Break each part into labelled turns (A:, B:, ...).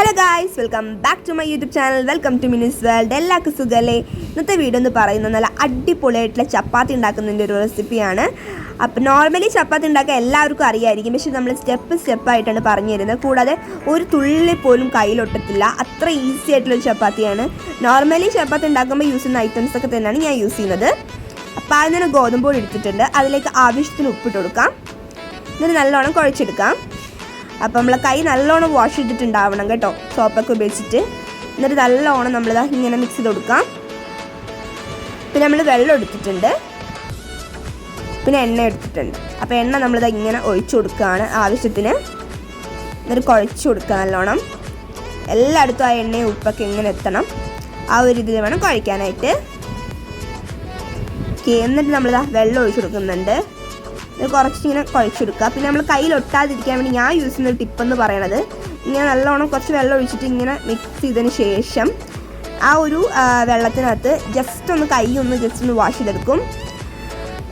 A: Hello guys welcome back to my YouTube channel welcome to Mini's world എല്ലാവർക്കും സുഖല്ലേ? ഇന്നത്തെ video എന്ന് പറയുന്നത് നല്ല അടിപൊളിയായിട്ടുള്ള ചപ്പാത്തി ഉണ്ടാക്കുന്നതിന്റെ ഒരു റെസിപ്പിയാണ് അപ്പോൾ നോർമലി ചപ്പാത്തി ഉണ്ടാക്കാൻ എല്ലാവർക്കും അറിയായിരിക്കും. പക്ഷെ നമ്മൾ സ്റ്റെപ്പ് സ്റ്റെപ്പായിട്ടാണ് പറഞ്ഞു തരുന്നത് കൂടാതെ ഒരു തുള്ളി പോലും കയ്യിലൊട്ടത്തില്ല. അത്ര ഈസി ആയിട്ടുള്ളൊരു ചപ്പാത്തിയാണ്. നോർമലി ചപ്പാത്തി ഉണ്ടാക്കുമ്പോൾ യൂസ് ചെയ്യുന്ന ഐറ്റംസ് ഒക്കെ തന്നെയാണ് ഞാൻ യൂസ് ചെയ്യുന്നത്. അപ്പോൾ അതിന് തന്നെ ഗോതമ്പ് പൊടി എടുത്തിട്ടുണ്ട്. അതിലേക്ക് ആവശ്യത്തിന് ഉപ്പിട്ട് കൊടുക്കാം. എന്നിട്ട് നല്ലോണം കുഴച്ചെടുക്കാം. അപ്പം നമ്മൾ കൈ നല്ലോണം വാഷ് ചെയ്തിട്ടുണ്ടാവണം കേട്ടോ. സോപ്പൊക്കെ ഉപയോഗിച്ചിട്ട്. എന്നിട്ട് നല്ലോണം നമ്മളിതാ ഇങ്ങനെ മിക്സ് ചെയ്ത് കൊടുക്കാം. പിന്നെ നമ്മൾ വെള്ളം എടുത്തിട്ടുണ്ട്. പിന്നെ എണ്ണ എടുത്തിട്ടുണ്ട്. അപ്പോൾ എണ്ണ നമ്മളിതാ ഇങ്ങനെ ഒഴിച്ചു കൊടുക്കുകയാണ് ആവശ്യത്തിന്. എന്നിട്ട് കുഴച്ച് കൊടുക്കുക നല്ലോണം. എല്ലായിടത്തും ആ എണ്ണയും ഉപ്പൊക്കെ ഇങ്ങനെ എത്തണം. ആ ഒരു ഇതിൽ വേണം കുഴക്കാനായിട്ട് എന്നിട്ട് നമ്മളിതാ വെള്ളം ഒഴിച്ചു കൊടുക്കുന്നുണ്ട്. കുറച്ചിങ്ങനെ കുഴച്ചെടുക്കുക. പിന്നെ നമ്മൾ കയ്യിൽ ഒട്ടാതിരിക്കാൻ വേണ്ടി ഞാൻ യൂസ് ചെയ്യുന്ന ടിപ്പ് എന്ന് പറയണത് ഇങ്ങനെ നല്ലോണം കുറച്ച് വെള്ളം ഒഴിച്ചിട്ട് ഇങ്ങനെ മിക്സ് ചെയ്തതിന് ശേഷം ആ ഒരു വെള്ളത്തിനകത്ത് ജസ്റ്റ് ഒന്ന് കൈ ഒന്ന് ജസ്റ്റ് ഒന്ന് വാഷ് ചെയ്തെടുക്കും.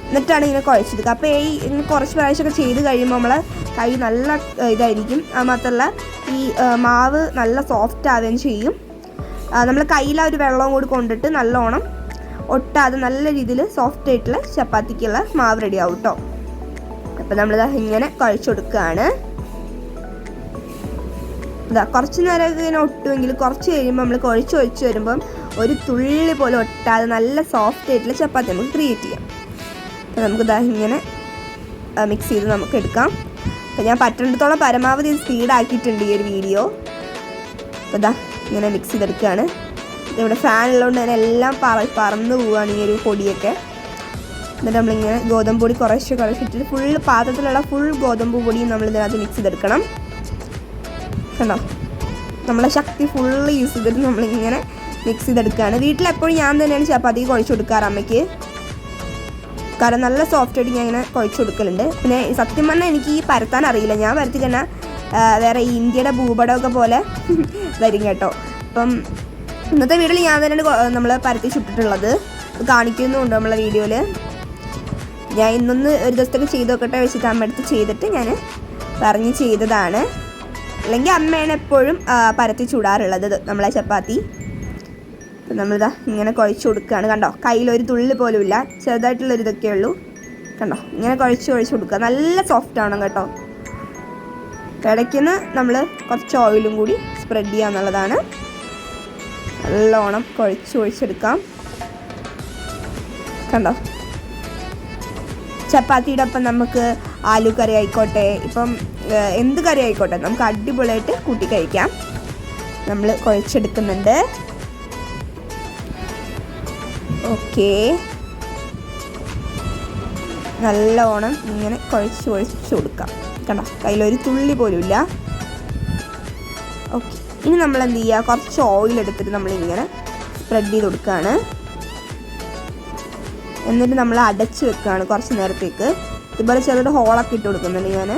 A: എന്നിട്ടാണ് ഇങ്ങനെ കുഴച്ചെടുക്കുക. അപ്പോൾ ഈ കുറച്ച് പ്രാവശ്യമൊക്കെ ചെയ്ത് കഴിയുമ്പോൾ നമ്മൾ കൈ നല്ല ഇതായിരിക്കും. മാത്രമല്ല ഈ മാവ് നല്ല സോഫ്റ്റ് ആവുകയും ചെയ്യും. നമ്മൾ കയ്യിൽ ആ ഒരു വെള്ളവും കൂടി കൊണ്ടിട്ട് നല്ലോണം ഒട്ടാതെ നല്ല രീതിയിൽ സോഫ്റ്റ് ആയിട്ടുള്ള ചപ്പാത്തിക്കുള്ള മാവ് റെഡി ആവും കേട്ടോ അപ്പോൾ നമ്മളിത് ഇങ്ങനെ കുഴച്ച് കൊടുക്കുകയാണ് ഇതാ കുറച്ച് നേരം ഇങ്ങനെ ഒട്ടുമെങ്കിൽ കുറച്ച് കഴിയുമ്പോൾ നമ്മൾ കുഴച്ച് ഒഴിച്ച് വരുമ്പം ഒരു തുള്ളി പോലെ ഒട്ടാതെ നല്ല സോഫ്റ്റ് ആയിട്ടുള്ള ചപ്പാത്തി നമുക്ക് ക്രിയേറ്റ് ചെയ്യാം. അപ്പോൾ നമുക്ക് ഇതാ ഇങ്ങനെ മിക്സ് ചെയ്ത് നമുക്ക് എടുക്കാം. അപ്പോൾ ഞാൻ പറ്റുന്നിടത്തോളം പരമാവധി സ്പീഡാക്കിയിട്ടുണ്ട് ഈ ഒരു വീഡിയോ അപ്പോൾ ഇതാ ഇങ്ങനെ മിക്സ് ചെയ്തെടുക്കുകയാണ്. ഇവിടെ ഫാൻ ഉള്ളതുകൊണ്ട് തന്നെ എല്ലാം പറ പറന്ന് പോവുകയാണ് ഈ ഒരു പൊടിയൊക്കെ. എന്നിട്ട് നമ്മളിങ്ങനെ ഗോതമ്പ് പൊടി കുറേശ്ശെ കുറച്ചിട്ട് ഫുൾ പാത്രത്തിലുള്ള ഫുൾ ഗോതമ്പ് പൊടിയും നമ്മൾ ഇതിനകത്ത് മിക്സ് ചെയ്തെടുക്കണം. കണ്ടോ? നമ്മളെ ശക്തി ഫുള്ള് യൂസ് ചെയ്തിട്ട് നമ്മളിങ്ങനെ മിക്സ് ചെയ്തെടുക്കുകയാണ്. വീട്ടിലെപ്പോഴും ഞാൻ തന്നെയാണ് ചപ്പാത്തി കുഴച്ച് കൊടുക്കാറ് അമ്മയ്ക്ക്. കാരണം നല്ല സോഫ്റ്റ് ആയിട്ട് ഞാൻ ഇങ്ങനെ കുഴച്ച് കൊടുക്കലുണ്ട്. പിന്നെ സത്യം പറഞ്ഞാൽ എനിക്ക് ഈ പരത്താൻ അറിയില്ല. ഞാൻ പരത്തി തന്നെ വേറെ ഇന്ത്യയുടെ ഭൂപടമൊക്കെ പോലെ വരും കേട്ടോ. അപ്പം ഇന്നത്തെ വീഡിയോയിൽ ഞാൻ തന്നെയാണ് നമ്മൾ പരത്തി ചുട്ടിട്ടുള്ളത്. കാണിക്കുന്നുണ്ട് നമ്മളെ വീഡിയോയിൽ ഞാൻ ഇന്നൊന്ന് ഒരു ദിവസത്തേക്ക് ചെയ്ത് നോക്കട്ടെ വെച്ചിട്ട് അമ്മ അടുത്ത് ചെയ്തിട്ട് ഞാൻ പറഞ്ഞ് ചെയ്തതാണ്. അല്ലെങ്കിൽ അമ്മയാണ് എപ്പോഴും പരത്തി ചൂടാറുള്ളത്. നമ്മളെ ചപ്പാത്തി. നമ്മളിതാ ഇങ്ങനെ കുഴച്ച് കൊടുക്കുകയാണ് കണ്ടോ? കയ്യിലൊരു തുള്ളി പോലും ഇല്ല ചെറുതായിട്ടുള്ളൊരു ഇതൊക്കെ ഉള്ളൂ. കണ്ടോ? ഇങ്ങനെ കുഴച്ച് കുഴച്ച് കൊടുക്കുക. നല്ല സോഫ്റ്റ് ആണ് കേട്ടോ. ഇടയ്ക്കുന്ന് നമ്മൾ കുറച്ച് ഓയിലും കൂടി സ്പ്രെഡ് ചെയ്യുക എന്നുള്ളതാണ്. നല്ലോണം കുഴച്ച് കുഴച്ചെടുക്കാം. കണ്ടോ? ചപ്പാത്തിയുടെ ഒപ്പം നമുക്ക് ആലു കറി ആയിക്കോട്ടെ. ഇപ്പം എന്ത് കറി ആയിക്കോട്ടെ? നമുക്ക് അടിപൊളിയായിട്ട് കൂട്ടി കഴിക്കാം. നമ്മൾ കുഴച്ചെടുക്കുന്നുണ്ട്. ഓക്കെ. നല്ലോണം ഇങ്ങനെ കുഴച്ച് കുഴച്ച് കൊടുക്കാം. കണ്ടോ? കയ്യിലൊരു തുള്ളി പോലും ഇല്ല ഓക്കെ. ഇനി നമ്മൾ എന്ത് ചെയ്യുക? കുറച്ച് ഓയിൽ എടുത്തിട്ട് നമ്മളിങ്ങനെ സ്പ്രെഡ് ചെയ്ത് കൊടുക്കുകയാണ്. എന്നിട്ട് നമ്മൾ അടച്ച് വെക്കുകയാണ് കുറച്ച് നേരത്തേക്ക്. ഇതുപോലെ ചെറുതൊരു ഹോളൊക്കെ ഇട്ട് കൊടുക്കുന്നുണ്ട് ഞാൻ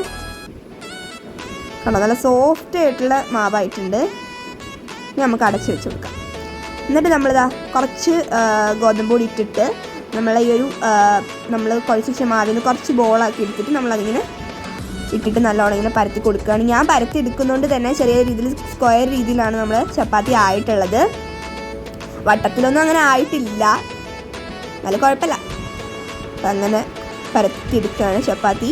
A: കണ്ടോ നല്ല സോഫ്റ്റ് ആയിട്ടുള്ള മാവായിട്ടുണ്ട്. ഇനി നമുക്ക് അടച്ച് വെച്ച് കൊടുക്കാം. എന്നിട്ട് നമ്മളിതാ കുറച്ച് ഗോതമ്പ് പൊടി ഇട്ടിട്ട് നമ്മൾ ഈ ഒരു നമ്മൾ കുഴച്ച് വെച്ച മാവിന് കുറച്ച് ബോളാക്കി എടുത്തിട്ട് നമ്മളതിങ്ങനെ ഇട്ടിട്ട് നല്ലോണം ഇങ്ങനെ പരത്തി കൊടുക്കുകയാണ്. ഞാൻ പരത്തി എടുക്കുന്നതുകൊണ്ട് തന്നെ ചെറിയ രീതിയിൽ സ്ക്വയർ രീതിയിലാണ് നമ്മൾ ചപ്പാത്തി ആയിട്ടുള്ളത്. വട്ടത്തിലൊന്നും അങ്ങനെ ആയിട്ടില്ല. നല്ല കുഴപ്പമില്ല. അപ്പം അങ്ങനെ പരത്തിയെടുക്കുകയാണ് ചപ്പാത്തി.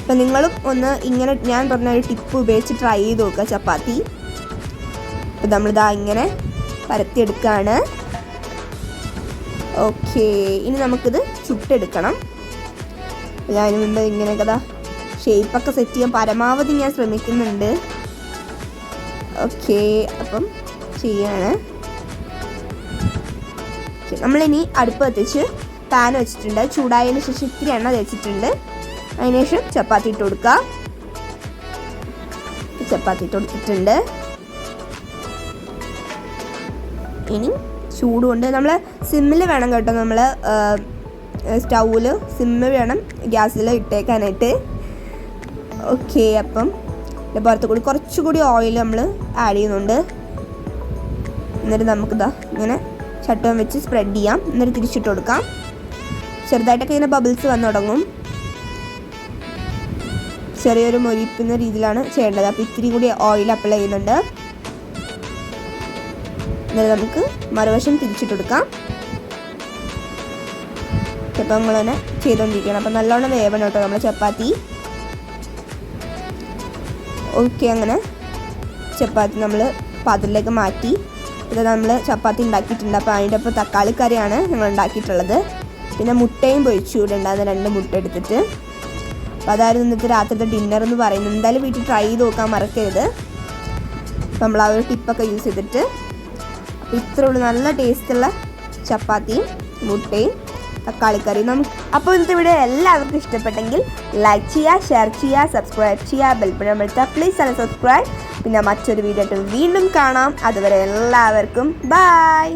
A: അപ്പം നിങ്ങളും ഒന്ന് ഇങ്ങനെ ഞാൻ പറഞ്ഞ ഒരു ടിപ്പ് ഉപയോഗിച്ച് ട്രൈ ചെയ്ത് നോക്കുക ചപ്പാത്തി. അപ്പം നമ്മളിതാ ഇങ്ങനെ പരത്തിയെടുക്കുകയാണ്. ഓക്കെ ഇനി നമുക്കിത് ചുട്ടെടുക്കണം. ഞാൻ മുമ്പ് ഇങ്ങനെ കഥ ഷേപ്പൊക്കെ സെറ്റ് ചെയ്യാൻ പരമാവധി ഞാൻ ശ്രമിക്കുന്നുണ്ട്. ഓക്കെ അപ്പം ചെയ്യാണ്. ഓക്കേ, നമ്മളിനി അടുപ്പ് കത്തിച്ച് പാൻ വെച്ചിട്ടുണ്ട്. ചൂടായതിന് ശേഷം ഇത്തിരി എണ്ണ തേച്ചിട്ടുണ്ട്. അതിനുശേഷം ചപ്പാത്തി ഇട്ട് കൊടുക്കുക ചപ്പാത്തി ഇട്ട് കൊടുത്തിട്ടുണ്ട്. ഇനി ചൂടുകൊണ്ട് നമ്മൾ സിമ്മിൽ വേണം കേട്ടോ നമ്മൾ സ്റ്റൗവിൽ സിമ്മ് വേണം ഗ്യാസിൽ ഇട്ടേക്കാനായിട്ട്. ഓക്കെ അപ്പം പുറത്ത് കൂടി കുറച്ചുകൂടി ഓയിൽ നമ്മൾ ആഡ് ചെയ്യുന്നുണ്ട്. എന്നിട്ട് നമുക്കിതാ ഇങ്ങനെ ചട്ടം വെച്ച് സ്പ്രെഡ് ചെയ്യാം. എന്നിട്ട് തിരിച്ചിട്ട് കൊടുക്കാം. ചെറുതായിട്ടൊക്കെ ഇങ്ങനെ ബബിൾസ് വന്നു തുടങ്ങും. ചെറിയൊരു മൊരിപ്പിക്കുന്ന രീതിയിലാണ് ചെയ്യേണ്ടത്. അപ്പോൾ ഇത്തിരി കൂടി ഓയിൽ അപ്ലൈ ചെയ്യുന്നുണ്ട്. എന്നിട്ട് നമുക്ക് മറുവശം തിരിച്ചിട്ട് കൊടുക്കാം. ഇപ്പം തന്നെ ചെയ്തുകൊണ്ടിരിക്കണം അപ്പം നല്ലോണം വേവണം കേട്ടോ നമ്മൾ ചപ്പാത്തി. ഓക്കെ അങ്ങനെ ചപ്പാത്തി നമ്മൾ പാത്രത്തിലേക്ക് മാറ്റി. ഇത് നമ്മൾ ചപ്പാത്തി ഉണ്ടാക്കിയിട്ടുണ്ട്. അപ്പോൾ അതിന്റെ ഒപ്പം തക്കാളി കറിയാണ് ഞങ്ങൾ ഉണ്ടാക്കിയിട്ടുള്ളത്. പിന്നെ മുട്ടയും പൊഴിച്ചു വിടണ്ടാകുന്ന രണ്ട് മുട്ട എടുത്തിട്ട്. അപ്പോൾ അതായിരുന്നു ഇന്നത്തെ രാത്രിത്തെ ഡിന്നർ എന്ന് പറയുന്നത്. എന്തായാലും വീട്ടിൽ ട്രൈ ചെയ്ത് നോക്കാൻ മറക്കരുത്. നമ്മൾ ആ ഒരു ടിപ്പൊക്കെ യൂസ് ചെയ്തിട്ട് ഇത്രേ ഉള്ളൂ. നല്ല ടേസ്റ്റുള്ള ചപ്പാത്തിയും മുട്ടയും തക്കാളിക്കറിയും നമുക്ക് അപ്പോൾ ഇന്നത്തെ വീഡിയോ എല്ലാവർക്കും ഇഷ്ടപ്പെട്ടെങ്കിൽ ലൈക്ക് ചെയ്യുക ഷെയർ ചെയ്യുക സബ്സ്ക്രൈബ് ചെയ്യുക ബെൽപ്പഴമെടുത്ത പ്ലീസ് അല്ല സബ്സ്ക്രൈബ് പിന്നെ മറ്റൊരു വീഡിയോ വീണ്ടും കാണാം. അതുവരെ എല്ലാവർക്കും ബായ്